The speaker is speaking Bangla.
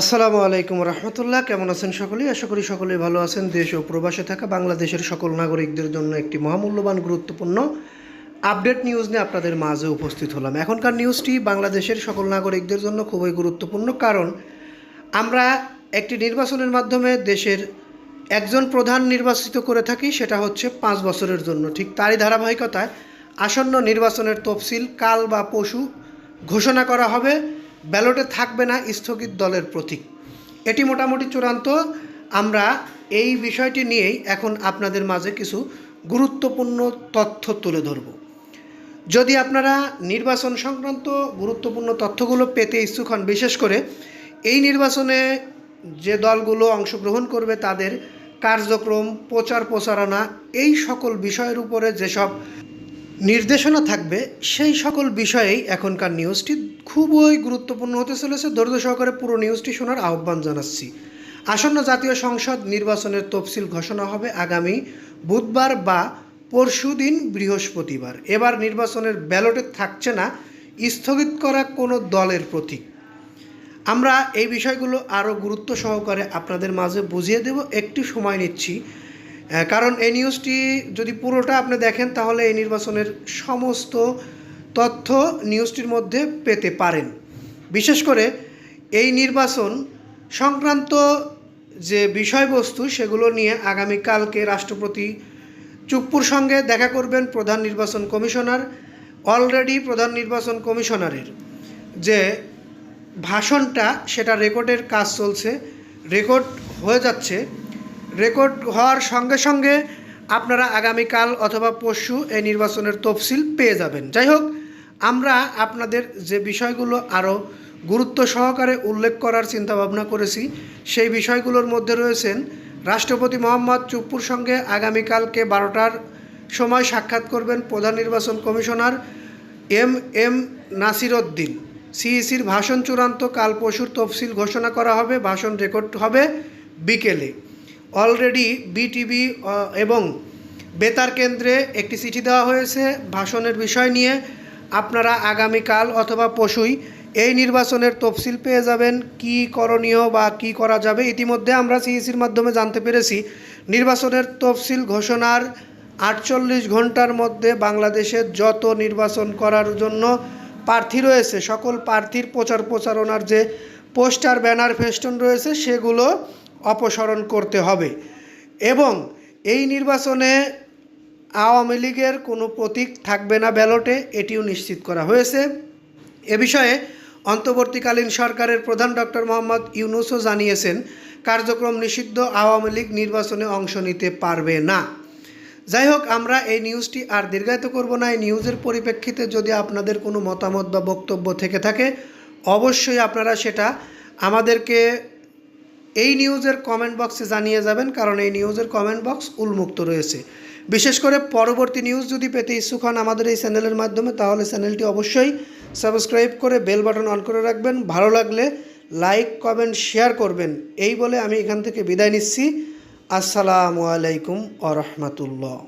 আসসালামু আলাইকুম রহমতুল্লাহ। কেমন আছেন সকলেই? আশা করি সকলেই ভালো আছেন। দেশ ও প্রবাসে থাকা বাংলাদেশের সকল নাগরিকদের জন্য একটি মহামূল্যবান, গুরুত্বপূর্ণ আপডেট নিউজ নিয়ে আপনাদের মাঝে উপস্থিত হলাম। এখনকার নিউজটি বাংলাদেশের সকল নাগরিকদের জন্য খুবই গুরুত্বপূর্ণ কারণ আমরা একটি নির্বাচনের মাধ্যমে দেশের একজন প্রধান নির্বাচিত করে থাকি, সেটা হচ্ছে পাঁচ বছরের জন্য। ঠিক তারই ধারাবাহিকতায় আসন্ন নির্বাচনের তফসিল কাল বা পশু ঘোষণা করা হবে। ব্যালটে থাকবে না স্থগিত দলের প্রতীক। এটি মোটামুটি চূড়ান্ত। আমরা এই বিষয়টি নিয়েই এখন আপনাদের মাঝে কিছু গুরুত্বপূর্ণ তথ্য তুলে ধরব। যদি আপনারা নির্বাচন সংক্রান্ত গুরুত্বপূর্ণ তথ্যগুলো পেতে ইচ্ছুক হন, বিশেষ করে এই নির্বাচনে যে দলগুলো অংশগ্রহণ করবে, তাদের কার্যক্রম প্রচার প্রচারণা এই সকল বিষয়ের উপরে যেসব নির্দেশনা থাকবে, সেই সকল বিষয়েই এখনকার নিউজটি খুবই গুরুত্বপূর্ণ হতে চলেছে। ধৈর্য সহকারে পুরো নিউজটি শোনার আহ্বান জানাচ্ছি। আসন্ন জাতীয় সংসদ নির্বাচনের তফসিল ঘোষণা হবে আগামী বুধবার বা পরশুদিন বৃহস্পতিবার। এবার নির্বাচনের ব্যালটে থাকছে না স্থগিত করা কোনো দলের প্রতীক। আমরা এই বিষয়গুলো আরও গুরুত্ব সহকারে আপনাদের মাঝে বুঝিয়ে দেব। একটু সময় নিচ্ছি। কারণ এই নিউজটি যদি পুরোটা আপনি দেখেন, তাহলে এই নির্বাচনের সমস্ত তথ্য নিউজটির মধ্যে পেতে পারেন। বিশেষ করে এই নির্বাচন সংক্রান্ত যে বিষয়বস্তু, সেগুলো নিয়ে আগামীকালকে রাষ্ট্রপতি চুপ্পুর সঙ্গে দেখা করবেন প্রধান নির্বাচন কমিশনার অলরেডি প্রধান নির্বাচন কমিশনারের। যে ভাষণটা, সেটা রেকর্ডের কাজ চলছে, রেকর্ড হয়ে যাচ্ছে। রেকর্ড হওয়ার সঙ্গে সঙ্গে আপনারা আগামীকাল অথবা পরশু এই নির্বাচনের তফসিল পেয়ে যাবেন। যাই হোক, আমরা আপনাদের যে বিষয়গুলো আরও গুরুত্ব সহকারে উল্লেখ করার চিন্তাভাবনা করেছি, সেই বিষয়গুলোর মধ্যে রয়েছেন রাষ্ট্রপতি মোহাম্মদ চুপ্পুর সঙ্গে আগামীকালকে বারোটার সময় সাক্ষাৎ করবেন প্রধান নির্বাচন কমিশনার এম এম নাসিরউদ্দিন। সিইসির ভাষণ চূড়ান্ত কাল পশুর তফসিল ঘোষণা করা হবে, ভাষণ রেকর্ড হবে বিকেলে। অলরেডি বিটিভি এবং বেতার কেন্দ্রে একটি চিঠি দেওয়া হয়েছে ভাষণের বিষয় নিয়ে। আপনারা আগামীকাল অথবা পশুই এই নির্বাচনের তফসিল পেয়ে যাবেন, কি করণীয় বা কি করা যাবে ইতিমধ্যে আমরা সিইসির মাধ্যমে জানতে পেরেছি। নির্বাচনের তফসিল ঘোষণার আটচল্লিশ ঘণ্টার মধ্যে বাংলাদেশের যত নির্বাচন করার জন্য প্রার্থী রয়েছে, সকল প্রার্থীর প্রচার প্রচারণার যে পোস্টার, ব্যানার, ফেস্টুন রয়েছে, সেগুলো অপসারণ করতে হবে। এবং এই নির্বাচনে আওয়ামী লীগের কোনো প্রতীক থাকবে না ব্যালটে, এটিও নিশ্চিত করা হয়েছে। এ বিষয়ে অন্তর্বর্তীকালীন সরকারের প্রধান ডক্টর মোহাম্মদ ইউনুসও জানিয়েছেন, কার্যক্রম নিষিদ্ধ আওয়ামী লীগ নির্বাচনে অংশ নিতে পারবে না। যাই হোক, আমরা এই নিউজটি আর দীর্ঘায়িত করব না। এই নিউজের পরিপ্রেক্ষিতে যদি আপনাদের কোনো মতামত বা বক্তব্য থেকে থাকে, অবশ্যই আপনারা সেটা আমাদেরকে এই নিউজের কমেন্ট বক্সে জানিয়ে যাবেন, কারণ এই নিউজের কমেন্ট বক্স উন্মুক্ত রয়েছে। বিশেষ করে পরবর্তী নিউজ যদি পেতে ইচ্ছুক হন আমাদের এই চ্যানেলের মাধ্যমে, তাহলে চ্যানেলটি অবশ্যই সাবস্ক্রাইব করে বেল বাটন অন করে রাখবেন। ভালো লাগলে লাইক কমেন্ট শেয়ার করবেন। এই বলে আমি এখান থেকে বিদায় নিচ্ছি। আসসালামু আলাইকুম আ রহমতুল্লাহ।